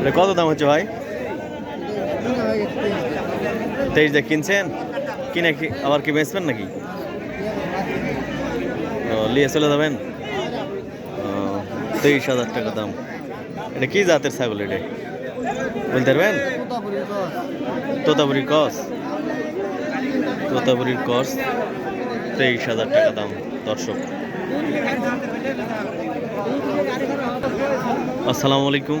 এটা কত দাম হচ্ছে ভাই? তেইশ দিয়ে কিনছেন? কিনে কি আবার কি বেচবেন নাকি? ও, নিয়ে চলে যাবেন? তেইশ হাজার টাকা দাম। এটা কি জাতের ছাগল এটা? বলতে পারবেন? তোতাপুরি কস। তোতাপুরির কস, তেইশ হাজার টাকা দাম, দর্শক। আসসালামু আলাইকুম।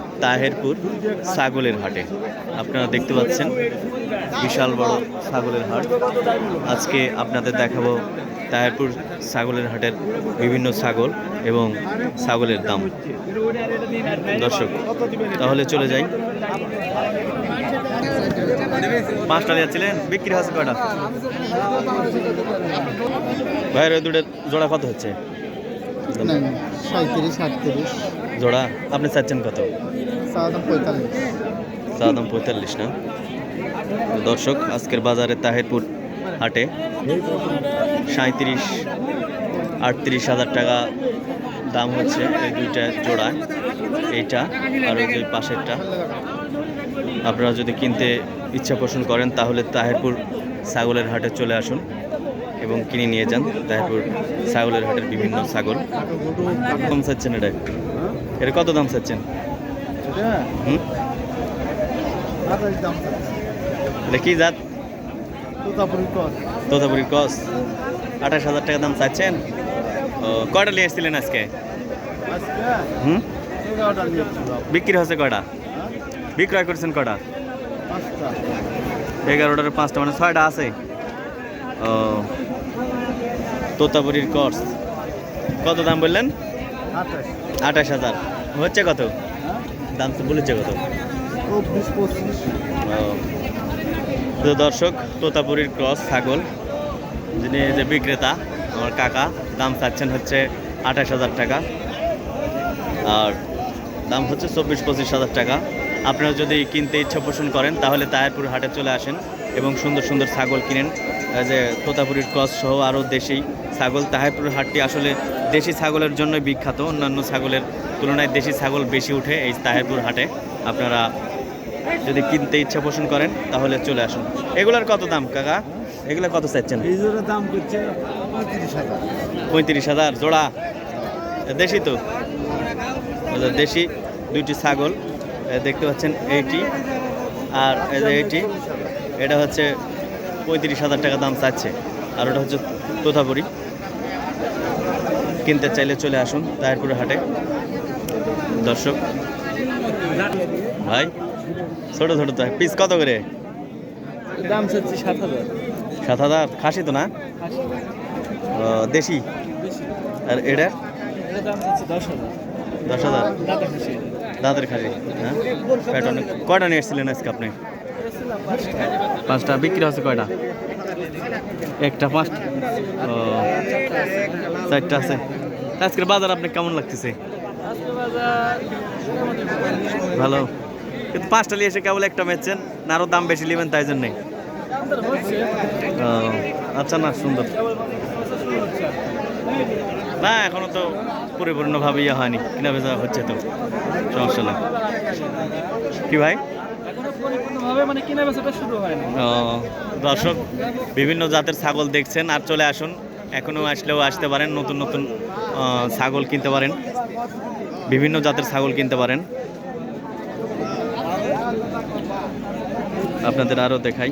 তাহেরপুর ছাগলের হাটে। আপনারা দেখতে পাচ্ছেন, বিশাল বড় ছাগলের হাট। আজকে আপনাদের দেখাবো তাহেরপুর ছাগলের হাটের বিভিন্ন ছাগল এবং ছাগলের দাম। দর্শক, তাহলে চলে যাই। পাঁচটা যাচ্ছিলেন? বিক্রি হচ্ছে কয়টা? ভাইয়ের দুটো জোড়া কত হচ্ছে? সাঁত্রিশ জোড়া আপনি চাচ্ছেন কত? চা দাম পঁয়তাল্লিশ। পঁয়তাল্লিশ না? দর্শক আজকের বাজারে তাহেরপুর হাটে সাঁত্রিশ আটত্রিশ হাজার টাকা দাম হচ্ছে এই দুইটা জোড়া এইটা আর ওই যে পাশেরটা। আপনারা যদি কিনতে ইচ্ছা পোষণ করেন তাহলে তাহেরপুর ছাগলের হাটে চলে আসুন এবং কিনে নিয়ে যান। তাহেরপুর ছাগলের হাটের বিভিন্ন ছাগল। কম চাচ্ছেন এটা এটা কত দাম চাচ্ছেন? এটা কি জাত? তোতাপুরি কস। আঠাশ হাজার টাকা দাম চাচ্ছেন? ও কয়টা নিয়ে এসেছিলেন আজকে? হুম? বিক্রি হচ্ছে কয়টা? বিক্রয় করছেন পাঁচটা। এগারোটার পাঁচটা মানে ছয়টা আছে? ও তোতাপুরির কস। কত দাম বললেন? আঠাশ হাজার। হচ্ছে কত? দাম তো বলেছে কত? তো দর্শক তোতাপুরীর ক্রস ছাগল যিনি যে বিক্রেতা আমার কাকা দাম চাচ্ছেন হচ্ছে আঠাশ হাজার টাকা। আর দাম হচ্ছে চব্বিশ পঁচিশ হাজার টাকা। আপনারা যদি কিনতে ইচ্ছা পোষণ করেন তাহলে তাহেরপুর হাটে চলে আসেন এবং সুন্দর সুন্দর ছাগল কিনেন। যে তোতাপুরীর ক্রস সহ আরও দেশেই ছাগল তাহেরপুর হাটটি আসলে দেশি ছাগলের জন্য বিখ্যাত। অন্যান্য ছাগলের তুলনায় দেশি ছাগল বেশি উঠে এই তাহেরপুর হাটে। আপনারা যদি কিনতে ইচ্ছা পোষণ করেন তাহলে চলে আসুন। এগুলার কত দাম কাকা? এগুলা কত চাচ্ছেন? দাম করছে পঁয়ত্রিশ হাজার। জোড়া? দেশি তো? এটা দেশি দুইটি ছাগল। দেখতে পাচ্ছেন এইটি আর এইটি এটা হচ্ছে পঁয়ত্রিশ হাজার টাকা দাম চাচ্ছে। আর ওটা হচ্ছে তোতাপুরি। কিনতে চাইলে চলে আসুন তাহেরপুর হাটে। দর্শক ভাই ছোট ছোট তো পিস কত করে? দাম চাচ্ছি সাত হাজার। সাত হাজার? খাসি তো না? দেশি? আর এটা? দশ হাজার। দাঁতের খাসি। হ্যাঁ? কয়টা নিয়ে এসেছিলেন আজকে আপনি? পাঁচটা বিক্রি হচ্ছে কয়টা? একটা পাঁচটা ও, চারটা আছে। আজকের বাজার আপনি কেমন লাগতেছে? ভালো। কিন্তু পাঁচটা নিয়ে এসে কেবল একটা মেচছেন, না আরও দাম বেশি নেবেন তাই জন্যে? আচ্ছা না, সুন্দর। না, এখনও তো পরিপূর্ণভাবে ইয়ে হয়নি কিনা বেচা হচ্ছে তো, সমস্যা না। কি ভাই? এখনও মানে বেচাটা শুরু হয়নি ও, দর্শক বিভিন্ন জাতের ছাগল দেখছেন আর চলে আসুন। এখনও আসলেও আসতে পারেন নতুন নতুন ছাগল কিনতে পারেন। বিভিন্ন জাতের ছাগল কিনতে পারেন। আপনাদের আরও দেখাই।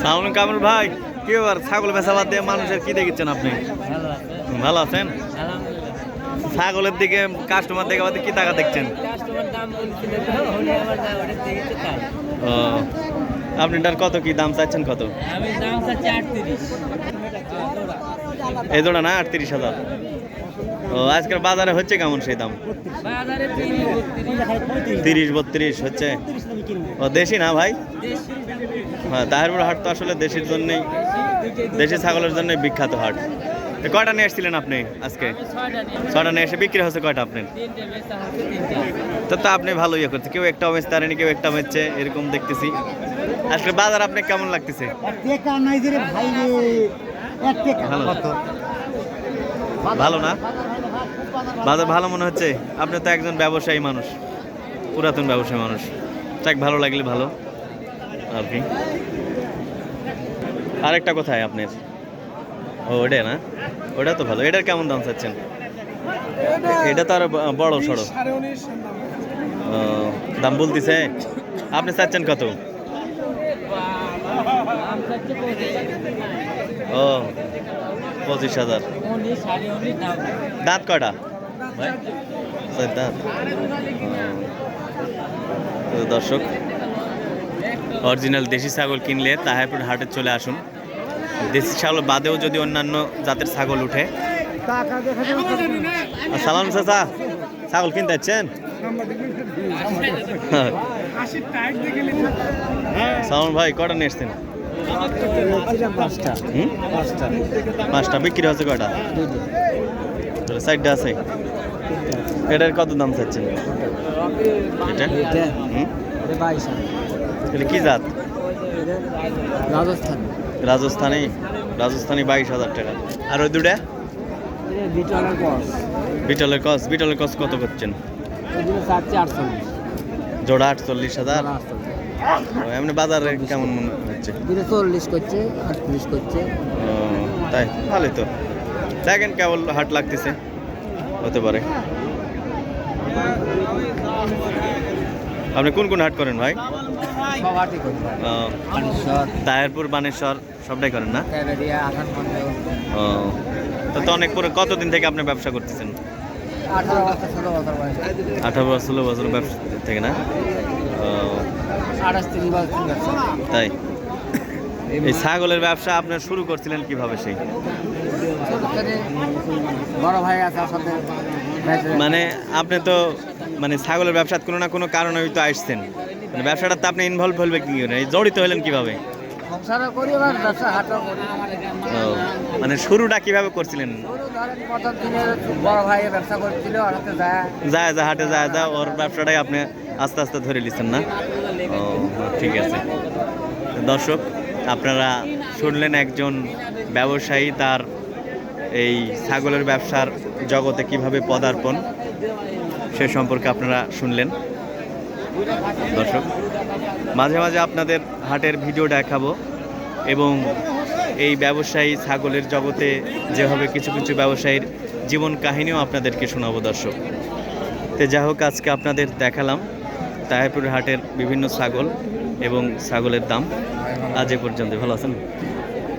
সাউন কামরুল ভাই কি ছাগল বেচা বাদ দিয়ে মানুষের কি দেখেছেন আপনি? ভালো আছেন? ছাগলের দিকে কাস্টমার দেখে বাদে কি টাকা দেখছেন? ও আপনারটার কত কি দাম চাচ্ছেন কত? এই জোড়া না আটত্রিশ হাজার। ও আজকের বাজারে হচ্ছে কেমন সেই দাম? তিরিশ বত্রিশ। হচ্ছে। ও দেশি না ভাই? হ্যাঁ তাহেরপুর হাট তো আসলে দেশের জন্যেই দেশি ছাগলের জন্যই বিখ্যাত হাট। কয়টা নিয়ে এসেছিলেন আপনি আজকে? ছয়টা নিয়ে এসে বিক্রি হচ্ছে কয়টা আপনার? হচ্ছে তিনটে। তো তো আপনি ভালো ইয়ে করছে কেউ একটা বেচতে পারেনি কেউ একটা বেচছে এরকম দেখতেছি। আজকে বাজার আপনি কেমন লাগতেছে? ভালো। ভালো না? বাজার ভালো মনে হচ্ছে? আপনি তো একজন ব্যবসায়ী মানুষ পুরাতন ব্যবসায়ী মানুষ। যাক ভালো লাগলে ভালো। আর কি। আরেকটা কোথায় আপনার? ও ওটা না? ওটা তো ভালো। এটার কেমন দাম চাচ্ছেন? এটা তো আর বড় সড়ো। দাম। বলতেছে? আপনি চাচ্ছেন কত? ও পঁচিশ হাজার। দাঁত কটা দাঁত। দর্শক অরিজিনাল দেশি ছাগল কিনলে তাহারপুর হাটে চলে আসুন। দেশি ছাগল বাদেও যদি অন্যান্য জাতের ছাগল উঠে। সালাম চাচা ছাগল কিনতে যাচ্ছেন? সালাম ভাই কটা নিয়ে এসছেন পাঁচটা বিক্রি হচ্ছে কয়টা? সাইডটা আছে। এটার কত দাম চাচ্ছেন? এটা কি জাত? রাজস্থান। রাজস্থানি রাজস্থানি বাইশ হাজার টাকা। আর ওই দুটা? বিটলের কস। বিটলের কস কত করছেন? আটচল্লিশ জোড়া আটচল্লিশ হাজার। আটচল্লিশ এমনি বাজারে কেমন মনে হচ্ছে? চল্লিশ করছে আটত্রিশ করছে তাই, ভালোই তো। দেখেন কেবল হাট লাগতেছে। হতে পারে। আপনি কোন কোন হাট করেন ভাই? সব হাটই করতে পারে ও, পানিশ্বর তাহেরপুর বানেশ্বর সবটাই করেন না? ও তো তো অনেক পরে কতদিন থেকে আপনি ব্যবসা করতেছেন? আঠারো বছর ষোলো বছর ব্যবসা থেকে না? ব্যবসা। তাই? এই ছাগলের ব্যবসা আপনার শুরু করছিলেন কীভাবে সেই? বড় ভাই আছে মানে আপনি তো মানে ছাগলের ব্যবসার কোনো না কোনো কারণে হয়তো আসছেন। ব্যবসাটাতে আপনি ইনভলভ হলবে কি করে? জড়িত হলেন কীভাবে? মানে শুরুটা কীভাবে করছিলেন? যায়। যা হাটে যায় যা ওর ব্যবসাটাই আপনি আস্তে আস্তে ধরে নিচ্ছেন না? ও ঠিক আছে। দর্শক আপনারা শুনলেন একজন ব্যবসায়ী তার এই ছাগলের ব্যবসার জগতে কীভাবে পদার্পণ সে সম্পর্কে আপনারা শুনলেন। দর্শক, মাঝে মাঝে আপনাদের হাটের ভিডিও দেখাবো এবং এই ব্যবসায়ী ছাগলের জগতে যেভাবে কিছু কিছু ব্যবসায়ীর জীবন কাহিনীও আপনাদেরকে শোনাবো দর্শক। তো যাই হোক, আজকে আপনাদের দেখালাম তাহেরপুর হাটের বিভিন্ন ছাগল এবং ছাগলের দাম। আজ এ পর্যন্ত ভালো আছেন?